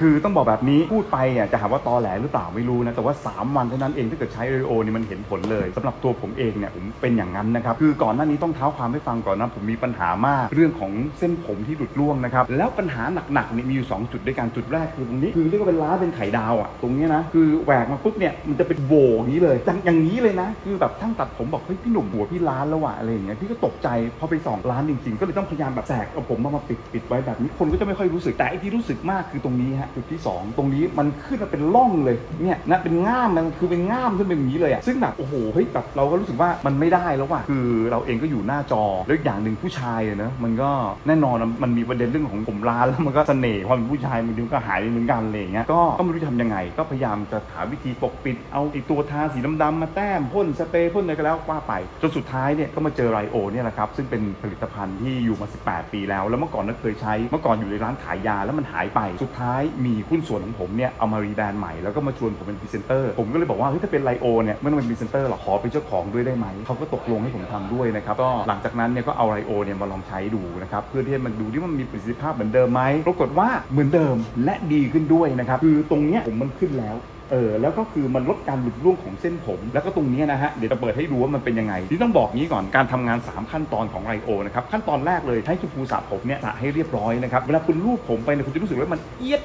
คือต้องบอกแบบนี้พูดไปอะจะหาว่าตอแหลหรือเปล่าไม่รู้นะแต่ว่า 3 วันเท่านั้นเองถ้าเกิดใช้เรโอเนี่ยมันเห็นผลเลยสำหรับตัวผมเองเนี่ยผมเป็นอย่างนั้นนะครับคือก่อนหน้านี้ต้องเท้าความให้ฟังก่อนนะผมมีปัญหามากเรื่องของเส้นผมที่หลุดร่วงนะครับแล้วปัญหาหนักๆนี่มีอยู่ 2 จุดด้วยกันจุดแรกคือตรงนี้คือเรียกว่าเป็นล้าเป็นไข่ดาวอะตรงนี้นะคือแหวกมาปุ๊บเนี่ยมันจะเป็นโหวอย่างนี้เลยอย่างนี้เลยนะ คือแบบช่างตัดผมบอกเฮ้ยพี่หนุ่มหัวพี่ล้านแล้วว่ะอะไรอย่างเงี้ยพี่ก็ตกใจพอไปส่องร้านจริงๆ ก็เลยต้องพยายามแบบแสกเอาผมมามาปิดปิดไว้แบบนี้คนก็จะไม่ค่อยรู้สึกแต่ไอ้ที่รู้สึกมากคือตรงนี้ฮะจุดที่สองตรงนี้มันขึ้นมาเป็นร่องเลยเนี่ยนะเป็นง่ามมันคือเป็นง่ามขึ้นเป็นอย่างนี้เลยอะซึ่งแบบโอ้โหเฮ้ยแบบเราก็รู้สึกว่ามันไม่ได้แล้วว่ะคือเราเองก็อยู่หน้าจอแล้วอย่างหนึ่งผู้ชายอะเนะมันก็แน่นอนอะมันมีประเด็นเรื่องของผมล้านแล้วมันก็เสน่ห์ความเป็นผู้ชายมันก็หายเหมือนกันอะไรอย่างเงี้ยก็ก็ไม่รู้จะทำยังไง ก็พยายามจะหาวิธีปกปิดเอาไอ้ตัวทาสีดำๆมาแต้มพ่นสเปรย์พ่นอะไรก็แล้วว่าไปจนสุดท้ายเนี่ยก็มาเจอไรโอเนี่ยแหละครับซึ่งเป็นผลิตภัณฑ์ที่อยู่มา 18 ปีแล้ว แล้วเมื่อก่อนก็เคยใช้เมื่อก่อนอยู่ในร้านขายยาแล้วมันหายไปสุดท้ายมีหุ้นส่วนของผมเนี่ยเอามารีแบรนด์ใหม่แล้วก็มาชวนผมเป็นพรีเซนเตอร์ผมก็เลยบอกว่าเฮ้ยถ้าเป็นไรโอเนี่ยไม่ต้องเป็นพรีเซนเตอร์หรอกขอเป็นเจ้าของด้วยได้ไหมเขาก็ตกลงให้ผมทำด้วยนะครับก็หลังจากนั้นเนี่ยก็เอาไรโอเนี่ยมาลองใช้ดูนะครับเพื่อที่มันดูที่มันมีประสิทธิภาพเหมือนเดิมไหมปรากฏว่าเหมือนเดิมและดีขึ้นด้วยนะครับคือตรงเนี้ยผมมันขึ้นแล้วเออแล้วก็คือมันลดการหลุดร่วงของเส้นผม แล้วก็ตรงเนี้ยนะฮะ เดี๋ยวจะเปิดให้ดูว่ามันเป็นยังไง ที่ต้องบอกงี้ก่อนการทำงาน 3 ขั้นตอนของไรโอนะครับ ขั้นตอนแรกเลยใช้ชมพูสระผมเนี่ยสระให้เรียบร้อยนะครับ เวลาคุณลูบผมไปเนี่ยคุณจะรู้สึกว่ามันเอียด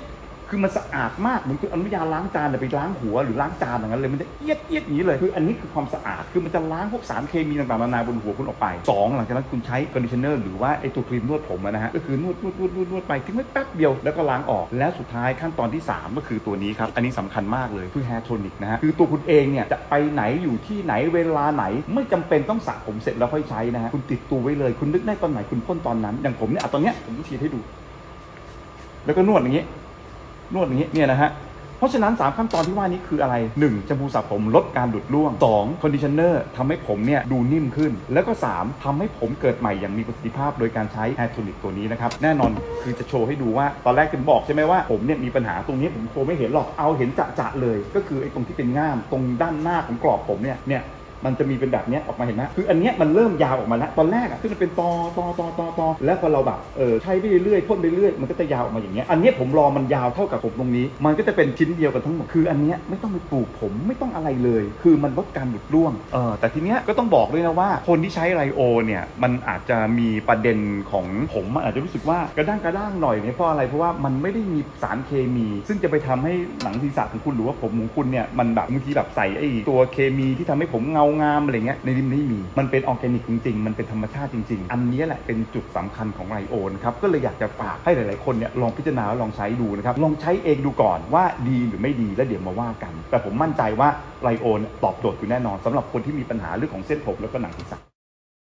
คือมันสะอาดมากเหมือนคุณอน้ำยาล้างจานเนี่ยไปล้างหัวหรือล้างจานอย่างนั้นเลยมันจะเอียดเอียดอย่างนี้เลยคืออันนี้คือความสะอาดคือมันจะล้างพวกสารเคมีต่างๆนานาบนหัวคุณออกไปสองหลังจากนั้นคุณใช้คอนดิชเนอร์หรือว่าไอตัวครีมนวดผมนะฮะก็คือนวดนวดนวดนวดนวดไปทิ้งไว้แป๊บเดียวแล้วก็ล้างออกแล้วสุดท้ายขั้นตอนที่ 3 ก็คือตัวนี้ครับอันนี้สำคัญมากเลยคือแฮร์โทนิกนะฮะคือตัวคุณเองเนี่ยจะไปไหนอยู่ที่ไหนเวลาไหน ไม่จำเป็นต้องสระผมเสร็จแล้วค่อยใช้นะฮะคุณติดตัวไว้เลย คุณนึกได้ตอนไหนคุณพ่นตอนนั้นอย่างผมเนี่ยตอนเนี้ยผมจะฉีดให้ดู แล้วก็นวดอย่างนี้ นวดอย่างนี้เนี่ยนะฮะเพราะฉะนั้น 3 ขั้นตอนที่ว่านี้คืออะไร 1. แชมพูสระผมลดการหลุดร่วง 2. คอนดิชเนอร์ทำให้ผมเนี่ยดูนิ่มขึ้น แล้วก็ 3. ทำให้ผมเกิดใหม่อย่างมีประสิทธิภาพโดยการใช้แฮร์โทนิกตัวนี้นะครับ แน่นอนคือจะโชว์ให้ดูว่า ตอนแรกถึงบอกใช่ไหมว่าผมเนี่ยมีปัญหาตรงนี้ผมโชว์ไม่เห็นหรอกเอาเห็นจะๆเลย ก็คือไอ้ตรงที่เป็นง่ามตรงด้านหน้าของกรอบผมเนี่ยเนี่ย มันจะมีเป็นแบบเนี้ยออกมาเห็นไหมคืออันเนี้ยมันเริ่มยาวออกมาแล้วตอนแรกอะที่มันเป็นตอตอตอตอตอแล้วพอเราแบบเออใช้ไปเรื่อยๆพ่นไปเรื่อยมันก็จะยาวออกมาอย่างเงี้ยอันเนี้ยผมรอมันยาวเท่ากับผมตรงนี้ มันก็จะเป็นชิ้นเดียวกันทั้งหมดคืออันเนี้ยไม่ต้องไปปลูกผมไม่ต้องอะไรเลย คือมันลดการหลุดร่วงเออแต่ทีเนี้ยก็ต้องบอกด้วยนะว่า คนที่ใช้ไรโอเนี่ยมันอาจจะมีประเด็นของผมมันอาจจะรู้สึกว่ากระด้างกระด้างหน่อยเนี่ยเพราะอะไรเพราะว่ามันไม่ได้มีสารเคมี ซึ่งจะไปทำให้หนังศีรษะของคุณหรือว่าผมของคุณเนี่ยมันแบบบางทีแบบใส่ไอ้ตัวเคมีที่ทำให้ผมเงางามอะไรเงี้ยในนี้ไม่มี มันเป็นออร์แกนิกจริง ๆ มันเป็นธรรมชาติจริง ๆ อันนี้แหละเป็นจุดสำคัญของไรโอนครับก็เลยอยากจะฝากให้หลาย ๆ คนเนี่ยลองพิจารณาแล้วลองใช้ดูนะครับลองใช้เองดูก่อนว่าดีหรือไม่ดีแล้วเดี๋ยวมาว่ากัน แต่ผมมั่นใจว่าไรโอนตอบโจทย์อยู่แน่นอนสำหรับคนที่มีปัญหาเรื่องของเส้นผมแล้วก็หนังศีรษะ